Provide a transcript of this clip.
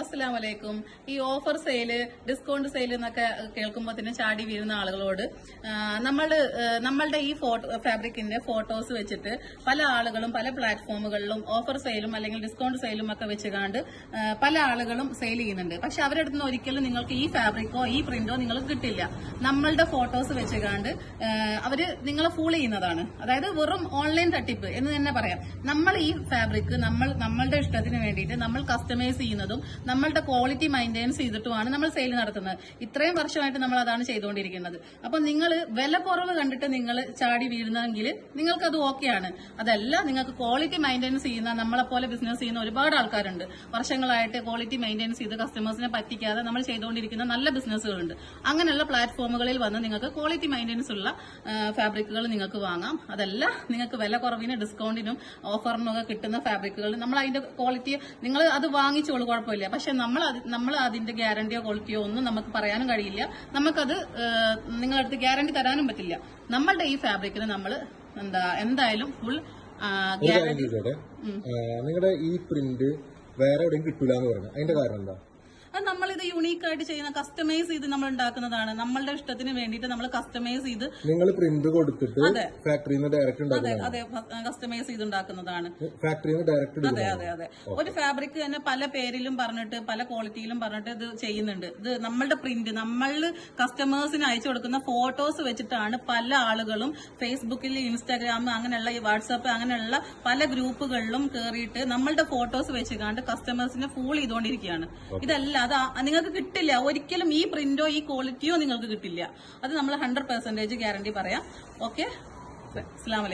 അസ്സലാമലൈക്കും. ഈ offer sale discount sale എന്നൊക്കെ കേൾക്കുമ്പോൾ തന്നെ ചാടി വീഴുന്ന ആളുകളോട് നമ്മൾ നമ്മളുടെ ഈ ഫോട്ടോ ഫാബ്രിക്കിന്റെ ഫോട്ടോസ് വെച്ചിട്ട് പല ആളുകളും പല പ്ലാറ്റ്ഫോമുകളിലും ഓഫർ സെയിലും അല്ലെങ്കിൽ ഡിസ്കൗണ്ട് സെയിലും ഒക്കെ വെച്ചുകാണ്ട് പല ആളുകളും സെയിൽ ചെയ്യുന്നുണ്ട്. പക്ഷെ അവരുടെ നിന്ന് ഒരിക്കലും നിങ്ങൾക്ക് ഈ ഫാബ്രിക്കോ ഈ പ്രിന്റോ നിങ്ങൾക്ക് കിട്ടില്ല. നമ്മളുടെ ഫോട്ടോസ് വെച്ചുകാണ്ട് അവർ നിങ്ങളെ ഫൂൾ ചെയ്യുന്നതാണ്. അതായത് വെറും ഓൺലൈൻ തട്ടിപ്പ് എന്ന് തന്നെ പറയാം. നമ്മൾ ഈ ഫാബ്രിക് നമ്മൾ നമ്മളുടെ ഇഷ്ടത്തിന് വേണ്ടിയിട്ട് നമ്മൾ കസ്റ്റമൈസ് ചെയ്യുന്നതും നമ്മളുടെ ക്വാളിറ്റി മെയിന്റെയിൻസ് ചെയ്തിട്ടുമാണ് നമ്മൾ സെയിൽ നടത്തുന്നത്. ഇത്രയും വർഷമായിട്ട് നമ്മൾ അതാണ് ചെയ്തുകൊണ്ടിരിക്കുന്നത്. അപ്പൊ നിങ്ങൾ വില കുറവ് കണ്ടിട്ട് നിങ്ങൾ ചാടി വീഴുന്നെങ്കിൽ നിങ്ങൾക്ക് അത് ഓക്കെയാണ് അതല്ല നിങ്ങൾക്ക് ക്വാളിറ്റി മെയിന്റെയിൻസ് ചെയ്യുന്ന നമ്മളെ പോലെ ബിസിനസ് ചെയ്യുന്ന ഒരുപാട് ആൾക്കാരുണ്ട്. വർഷങ്ങളായിട്ട് ക്വാളിറ്റി മെയിന്റെയിൻസ് ചെയ്ത് കസ്റ്റമേഴ്സിനെ പറ്റിക്കാതെ നമ്മൾ ചെയ്തുകൊണ്ടിരിക്കുന്ന നല്ല ബിസിനസ്സുകളുണ്ട് അങ്ങനെയുള്ള പ്ലാറ്റ്ഫോമുകളിൽ വന്ന് നിങ്ങൾക്ക് ക്വാളിറ്റി മെയിന്റെയിൻസ് ഉള്ള ഫാബ്രിക്കുകൾ നിങ്ങൾക്ക് വാങ്ങാം. അതല്ല നിങ്ങൾക്ക് വില കുറവിന് ഡിസ്കൗണ്ടിനും ഓഫറിനും ഒക്കെ കിട്ടുന്ന ഫാബ്രിക്കുകൾ നമ്മൾ അതിന്റെ ക്വാളിറ്റി നിങ്ങൾ അത് വാങ്ങിച്ചോളൂ കുഴപ്പമില്ല. പക്ഷെ നമ്മൾ നമ്മൾ അതിന്റെ ഗ്യാരണ്ടിയോ ക്വാളിറ്റിയോ ഒന്നും നമുക്ക് പറയാനും കഴിയില്ല. നമുക്കത് നിങ്ങളടുത്ത് ഗ്യാരണ്ടി തരാനും പറ്റില്ല. നമ്മളുടെ ഈ ഫാബ്രിക്കിന് നമ്മൾ എന്താ എന്തായാലും ഫുൾ ഗ്യാരണ്ടി നിങ്ങളുടെ ഈ പ്രിന്റ് വേറെ എവിടെയും കിട്ടൂലെന്ന് പറഞ്ഞു. അതിന്റെ കാരണം എന്താ? അത് നമ്മളിത് യുണീക്ക് ആയിട്ട് ചെയ്യുന്ന കസ്റ്റമൈസ് ചെയ്ത് നമ്മൾ ഉണ്ടാക്കുന്നതാണ്. നമ്മളുടെ ഇഷ്ടത്തിന് വേണ്ടിയിട്ട് നമ്മൾ കസ്റ്റമൈസ് ചെയ്ത് നിങ്ങൾ പ്രിന്റ് കൊടുത്തിട്ട് ഫാക്ടറി ഡയറക്റ്റ് അതെ അതെ. കസ്റ്റമൈസ് ചെയ്ത് ഉണ്ടാക്കുന്നതാണ്. നിന്ന് ഡയറക്റ്റ് അതെ അതെ അതെ. ഒരു ഫാബ്രിക് തന്നെ പല പേരിലും പറഞ്ഞിട്ട് പല ക്വാളിറ്റിയിലും പറഞ്ഞിട്ട് ഇത് ചെയ്യുന്നുണ്ട്. ഇത് നമ്മളുടെ പ്രിന്റ് നമ്മൾ കസ്റ്റമേഴ്സിന് അയച്ചു കൊടുക്കുന്ന ഫോട്ടോസ് വെച്ചിട്ടാണ് പല ആളുകളും ഫേസ്ബുക്കിൽ ഇൻസ്റ്റാഗ്രാം അങ്ങനെയുള്ള ഈ വാട്സാപ്പ് അങ്ങനെയുള്ള പല ഗ്രൂപ്പുകളിലും കയറിയിട്ട് നമ്മളുടെ ഫോട്ടോസ് വെച്ചുകൊണ്ട് കസ്റ്റമേഴ്സിനെ ഫൂൾ ചെയ്തുകൊണ്ടിരിക്കുകയാണ്. ഇതല്ല അത് നിങ്ങൾക്ക് കിട്ടില്ല. ഒരിക്കലും ഈ പ്രിന്റോ ഈ ക്വാളിറ്റിയോ നിങ്ങൾക്ക് കിട്ടില്ല. അത് നമ്മൾ ഹൺഡ്രഡ് പെർസെന്റേജ് ഗ്യാരണ്ടി പറയാം. ഓക്കെ അസ്ലാം